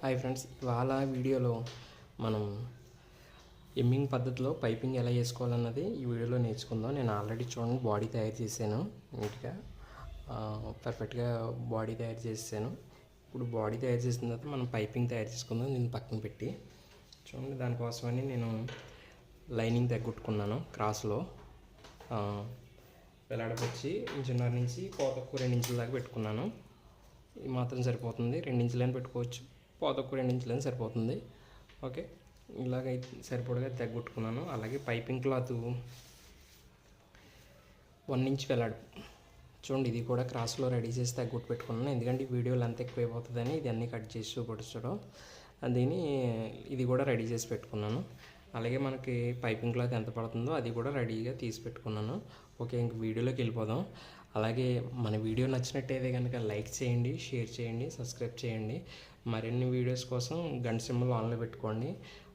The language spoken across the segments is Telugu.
హాయ్ ఫ్రెండ్స్ ఇవాళ వీడియోలో మనం ఎమ్మింగ్ పద్ధతిలో పైపింగ్ ఎలా చేసుకోవాలన్నది ఈ వీడియోలో నేర్చుకుందాం. నేను ఆల్రెడీ చూడండి బాడీ తయారు చేశాను నీట్గా. పర్ఫెక్ట్గా బాడీ తయారు చేసాను ఇప్పుడు బాడీ తయారు చేసిన తర్వాత మనం పైపింగ్ తయారు చేసుకుందాం దీన్ని పక్కన పెట్టి. చూడండి దానికోసమని నేను లైనింగ్ తగ్గొట్టుకున్నాను క్రాస్లో. వెలాడపొచ్చి ఇంచున్నర నుంచి కోతకు రెండు ఇంచుల దాకా పెట్టుకున్నాను. ఇది మాత్రం సరిపోతుంది రెండు ఇంచులైనా పెట్టుకోవచ్చు. పోతకు రెండు ఇంచులని సరిపోతుంది. ఓకే. ఇలాగ సరిపడగా తగ్గొట్టుకున్నాను అలాగే పైపింగ్ క్లాత్ వన్ ఇంచ్ వెళ్ళాడు చూడండి ఇది కూడా క్రాస్లో రెడీ చేసి తగ్గొట్టు పెట్టుకున్నాను ఎందుకంటే ఈ వీడియోలు అంత ఎక్కువ అయిపోతుందని ఇది అన్నీ కట్ చేసి చూపించడం దీన్ని ఇది కూడా రెడీ చేసి పెట్టుకున్నాను. అలాగే మనకి పైపింగ్ క్లాత్ ఎంత పడుతుందో అది కూడా రెడీగా తీసి పెట్టుకున్నాను. ఓకే ఇంక వీడియోలోకి వెళ్ళిపోదాం. అలాగే మన వీడియో నచ్చినట్టయితే కనుక లైక్ చేయండి షేర్ చేయండి సబ్స్క్రైబ్ చేయండి. మరిన్ని వీడియోస్ కోసం గంట సింబల్ ఆన్లో పెట్టుకోండి.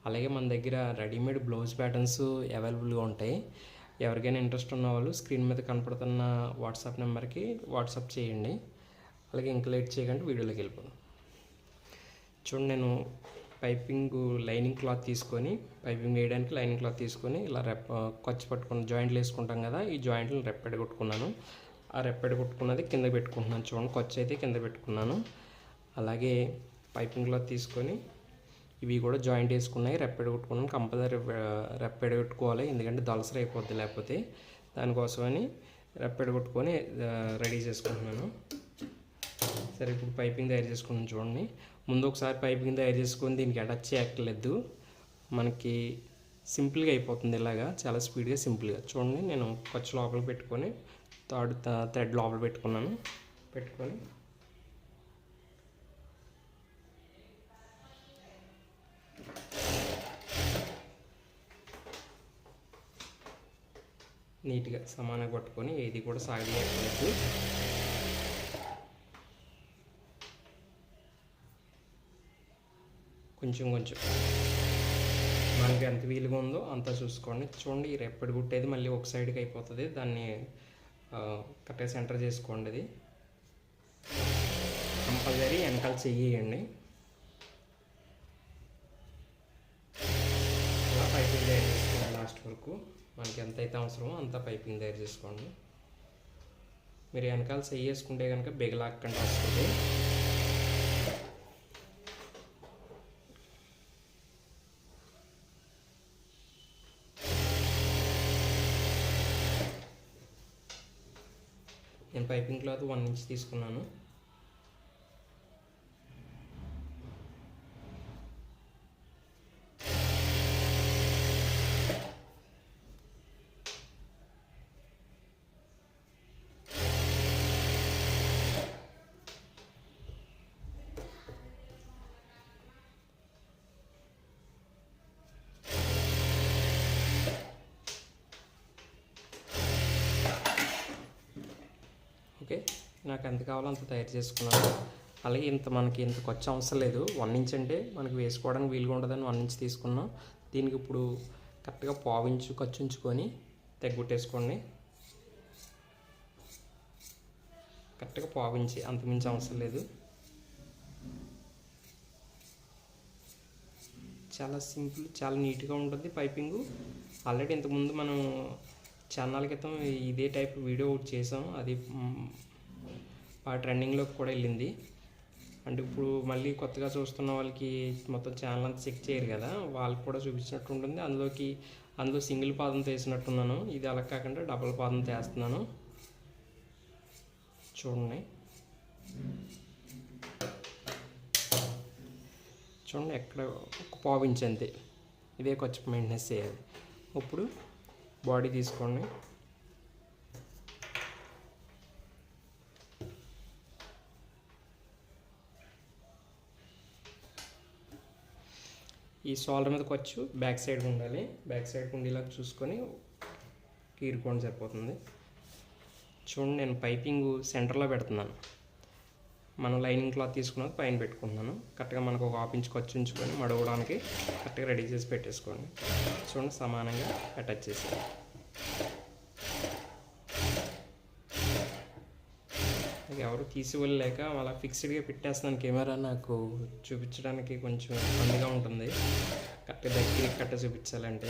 అలాగే మన దగ్గర రెడీమేడ్ బ్లౌజ్ ప్యాటర్న్స్ అవైలబుల్గా ఉంటాయి. ఎవరికైనా ఇంట్రెస్ట్ ఉన్న వాళ్ళు స్క్రీన్ మీద కనపడుతున్న వాట్సాప్ నెంబర్కి వాట్సాప్ చేయండి. అలాగే ఇంకా లేట్ చేయకుండా వీడియోలోకి వెళ్ళిపోదాం. చూడండి నేను పైపింగ్ లైనింగ్ క్లాత్ తీసుకొని పైపింగ్ వేయడానికి లైనింగ్ క్లాత్ తీసుకొని ఇలా రెప్ ఖర్చు పట్టుకుని జాయింట్లు వేసుకుంటాం కదా ఈ జాయింట్లు రెప్పెడ కొట్టుకున్నాను. ఆ రెప్పెడ కొట్టుకున్నది కింద పెట్టుకుంటున్నాను. చూడండి ఖర్చు అయితే కింద పెట్టుకున్నాను. అలాగే పైపింగ్ క్లాత్ తీసుకొని ఇవి కూడా జాయింట్ వేసుకున్నాయి రెప్పెడ కొట్టుకున్నాను కంపల్సరీ రెప్పెడ పెట్టుకోవాలి ఎందుకంటే దలసరి అయిపోద్ది లేకపోతే దానికోసమని రెప్పెడ కొట్టుకొని రెడీ చేసుకుంటున్నాను. సరే ఇప్పుడు పైపింగ్ తయారు చేసుకున్నాను చూడండి. ముందు ఒకసారి పైపింగ్ తయారు చేసుకొని దీనికి అటాచ్ చేయక్కర్లేదు. మనకి సింపుల్గా అయిపోతుంది ఇలాగా చాలా స్పీడ్గా సింపుల్గా. చూడండి నేను ఖర్చు లోపల పెట్టుకొని థర్డ్ థ్రెడ్ లోపల పెట్టుకున్నాను. పెట్టుకొని నీట్గా సమానంగా పట్టుకొని ఏది కూడా సాగదీయక్కర్లేదు కొంచెం కొంచెం మనకి ఎంత వీలుగా ఉందో అంత చూసుకోండి. చూడండి ఈ రెప్పటి గుట్టేది మళ్ళీ ఒక సైడ్కి అయిపోతుంది. దాన్ని కరెక్ట్గా సెంటర్ చేసుకోండి అది. కంపల్సరీ వెనకాల చెయ్యండి. అలా పైపింగ్ లాస్ట్ వరకు. మనకి ఎంత అయితే అవసరమో అంత పైపింగ్ తయారు చేసుకోండి. మీరు వెనకాల సెయ్యి వేసుకుంటే కనుక బిగలాక్కండి వస్తుంది. నేను పైపింగ్ క్లాత్ వన్ ఇంచ్ తీసుకున్నాను. నాకు ఎంత కావాలో అంత తయారు చేసుకున్నాను. అలాగే ఇంత మనకి ఇంత ఖర్చు అవసరం లేదు. వన్ ఇంచ్ అంటే మనకి వేసుకోవడానికి వీలుగా ఉండదని వన్ ఇంచ్ తీసుకున్నాం. దీనికి ఇప్పుడు కరెక్ట్గా పావించు ఖర్చు ఉంచుకొని తెగ్గొట్టేసుకోండి. కరెక్ట్గా పావించి అంతమించి అవసరం లేదు. చాలా సింపుల్ చాలా నీట్గా ఉంటుంది పైపింగు. ఆల్రెడీ ఇంతకుముందు మనం ఛానల్ క్రితం ఇదే టైప్ వీడియో ఒకటి చేసాం. అది బాగా ట్రెండింగ్లోకి కూడా వెళ్ళింది. అంటే ఇప్పుడు మళ్ళీ కొత్తగా చూస్తున్న వాళ్ళకి మొత్తం ఛానల్ అంతా చెక్ చేయరు కదా వాళ్ళకి కూడా చూపించినట్టు ఉంటుంది. అందులోకి అందులో సింగిల్ పాదం తీసినట్టున్నాను. ఇది అలా కాకుండా డబుల్ పాదం తీస్తున్నాను. చూడండి. చూడండి ఎక్కడ ఒక అంతే ఇదే కొంచెం మెయింటెనెన్స్ చేయాలి. ఇప్పుడు బాడీ తీసుకోండి. ఈ సోలర్ మీదకి వచ్చి బ్యాక్ సైడ్ ఉండాలి. బ్యాక్ సైడ్ ఉండేలాగా చూసుకొని కీరుకోండి సరిపోతుంది. చూడండి నేను పైపింగ్ సెంటర్లో పెడుతున్నాను. మనం లైనింగ్ క్లాత్ తీసుకున్నది పైన పెట్టుకుంటున్నాను. కరెక్ట్గా మనకు ఒక హాఫ్ ఇంచ్ ఖర్చు ఉంచుకొని మడవడానికి కరెక్ట్గా రెడీ చేసి పెట్టేసుకోండి. చూడండి సమానంగా అటాచ్ చేసి నాకు ఎవరు తీసివ్వలేక అలా ఫిక్స్డ్గా పెట్టేస్తున్నాను కెమెరా నాకు చూపించడానికి కొంచెం ఇబ్బందిగా ఉంటుంది. కరెక్ట్ దగ్గర కట్ట చూపించాలంటే.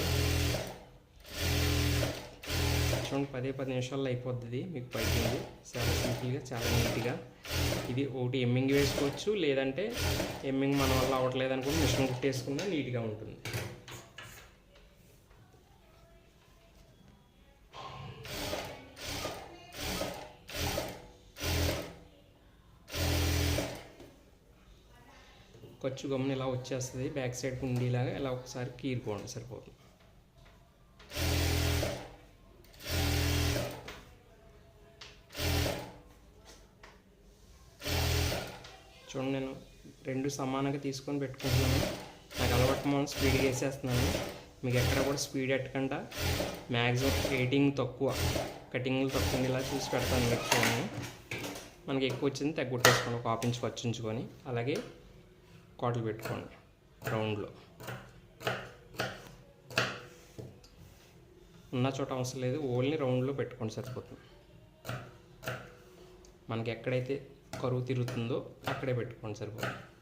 చూడండి పదే పది నిమిషాల్లో అయిపోద్ది మీకు పైకింది. చాలా సింపుల్గా చాలా నీట్గా. ఇది ఒకటి ఎమ్మింగ్ వేసుకోవచ్చు లేదంటే ఎమ్మింగ్ మన వల్ల అవ్వట్లేదు అనుకుంటే మిషన్ కుట్టేసుకున్నా నీట్గా ఉంటుంది. ఖర్చు గమ్మున ఇలా వచ్చేస్తుంది బ్యాక్ సైడ్ కుండీలాగా ఇలా ఒకసారి కీరుకోండి సరిపోతుంది. చూడండి నేను రెండు సమానంగా తీసుకొని పెట్టుకుంటున్నాను. నాకు అలవాటు మనం స్పీడ్గా వేసేస్తున్నాను. మీకు ఎక్కడ కూడా స్పీడ్ ఎట్టకుండా మ్యాక్సిమం ఎయిటింగ్ తక్కువ కటింగ్లు తక్కువ ఇలా చూసి పెడతాను మీకు మనకి ఎక్కువ వచ్చింది తగ్గొట్టేసుకోండి ఒక హాఫ్ అలాగే కాటలు పెట్టుకోండి రౌండ్లో. ఉన్న చోట అవసరం లేదు ఓన్లీ రౌండ్లో పెట్టుకోండి సరిపోతుంది. మనకి ఎక్కడైతే కరువు తిరుగుతుందో అక్కడే పెట్టుకోండి సరిపోతుంది.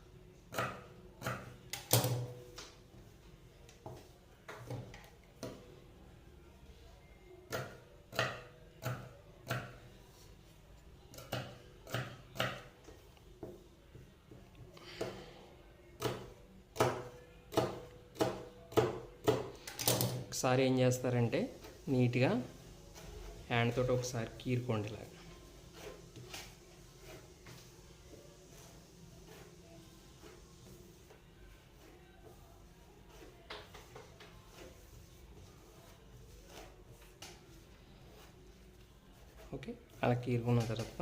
ఒకసారి ఏం చేస్తారంటే నీట్గా హ్యాండ్ తోటి ఒకసారి కీరుకోండి ఇలాగా. ఓకే అలా కీరుకున్న తర్వాత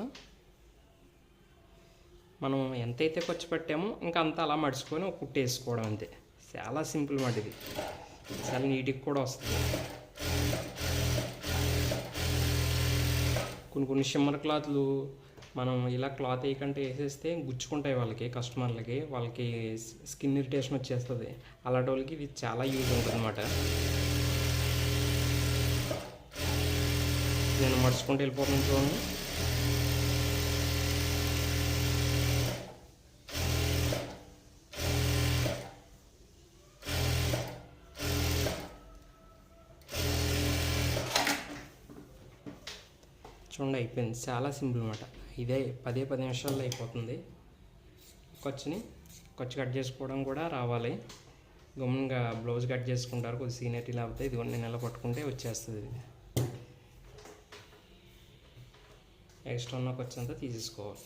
మనం ఎంతైతే ఖర్చు పెట్టామో ఇంకా అంత అలా మడుచుకొని ఒక కుట్టేసుకోవడం అంతే. చాలా సింపుల్ మాట ఇది. చాలా నీట్గా కూడా వస్తుంది. కొన్ని కొన్ని షిమ్మర్ క్లాత్లు మనం ఇలా క్లాత్ వేయకంటే వేసేస్తే గుచ్చుకుంటాయి వాళ్ళకి కస్టమర్లకి. వాళ్ళకి స్కిన్ ఇరిటేషన్ వచ్చేస్తుంది. అలాంటి వాళ్ళకి ఇది చాలా యూజ్ ఉంటుంది అనమాట నేను మడుచుకుంటూ వెళ్ళిపోతున్నాను చూడండి. చూడండి అయిపోయింది. చాలా సింపుల్ అనమాట ఇదే పదే పది నిమిషాల్లో అయిపోతుంది. ఖర్చుని ఖర్చు కట్ చేసుకోవడం కూడా రావాలి. గమ్ముగా బ్లౌజ్ కట్ చేసుకుంటారు. కొద్ది సీనియర్టీ లేకపోతే ఇది నేను నెల పట్టుకుంటే వచ్చేస్తుంది. ఇది ఎక్స్ట్రా ఉన్న ఖర్చు అంతా తీసేసుకోవాలి.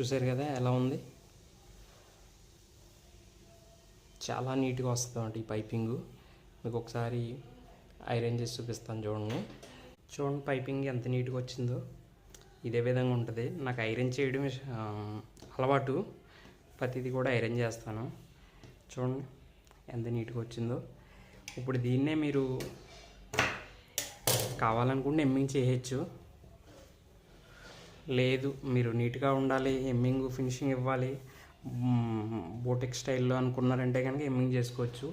చూసారు కదా ఎలా ఉంది? చాలా నీట్గా వస్తుందండి ఈ పైపింగు. మీకు ఒకసారి ఐరన్ చేసి చూపిస్తాను చూడండి. చూడండి పైపింగ్ ఎంత నీట్గా వచ్చిందో. ఇదే విధంగా ఉంటుంది. నాకు ఐరన్ చేయడం అలవాటు. ప్రతిదీ కూడా ఐరన్ చేస్తాను. చూడండి ఎంత నీట్గా వచ్చిందో. ఇప్పుడు దీన్నే మీరు కావాలనుకుంటే ఎమ్మింగ్ చేయొచ్చు. లేదు మీరు నీట్గా ఉండాలి ఎమ్మింగ్ ఫినిషింగ్ ఇవ్వాలి. బోటెక్ స్టైల్లో అనుకున్నారంటే కనుక ఎమ్మింగ్ చేసుకోవచ్చు.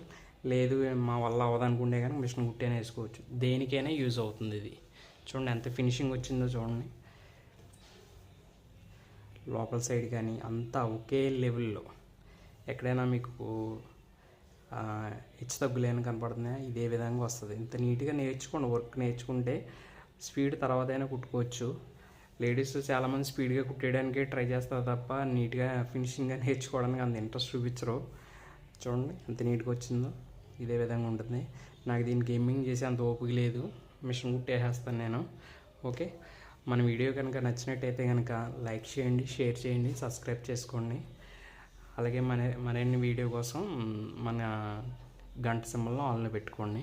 లేదు మా వల్ల అవ్వదనుకుంటే కనుక మిషన్ కుట్టేనే వేసుకోవచ్చు. దేనికైనా యూజ్ అవుతుంది ఇది. చూడండి ఎంత ఫినిషింగ్ వచ్చిందో చూడండి. లోపల సైడ్ కానీ అంతా ఒకే లెవెల్లో ఎక్కడైనా మీకు హెచ్చు తగ్గులేని కనపడుతున్నాయా? ఇదే విధంగా వస్తుంది. ఇంత నీట్గా నేర్చుకోండి వర్క్ నేర్చుకుంటే స్పీడ్ తర్వాత అయినా కుట్టుకోవచ్చు. లేడీస్ చాలామంది స్పీడ్గా కుట్టేయడానికి ట్రై చేస్తారు తప్ప నీట్గా ఫినిషింగ్గా నేర్చుకోవడానికి అంత ఇంట్రెస్ట్ చూపించరు. చూడండి ఎంత నీట్గా వచ్చిందో ఇదే విధంగా ఉంటుంది. నాకు దీని గేమింగ్ చేసి అంత ఓపిక లేదు. మిషన్ కుట్టేసేస్తాను నేను. ఓకే? మన వీడియో కనుక నచ్చినట్టయితే కనుక లైక్ చేయండి షేర్ చేయండి సబ్స్క్రైబ్ చేసుకోండి. అలాగే మన మరిన్ని వీడియో కోసం మన గంట సింబల్లో ఆన్లో పెట్టుకోండి.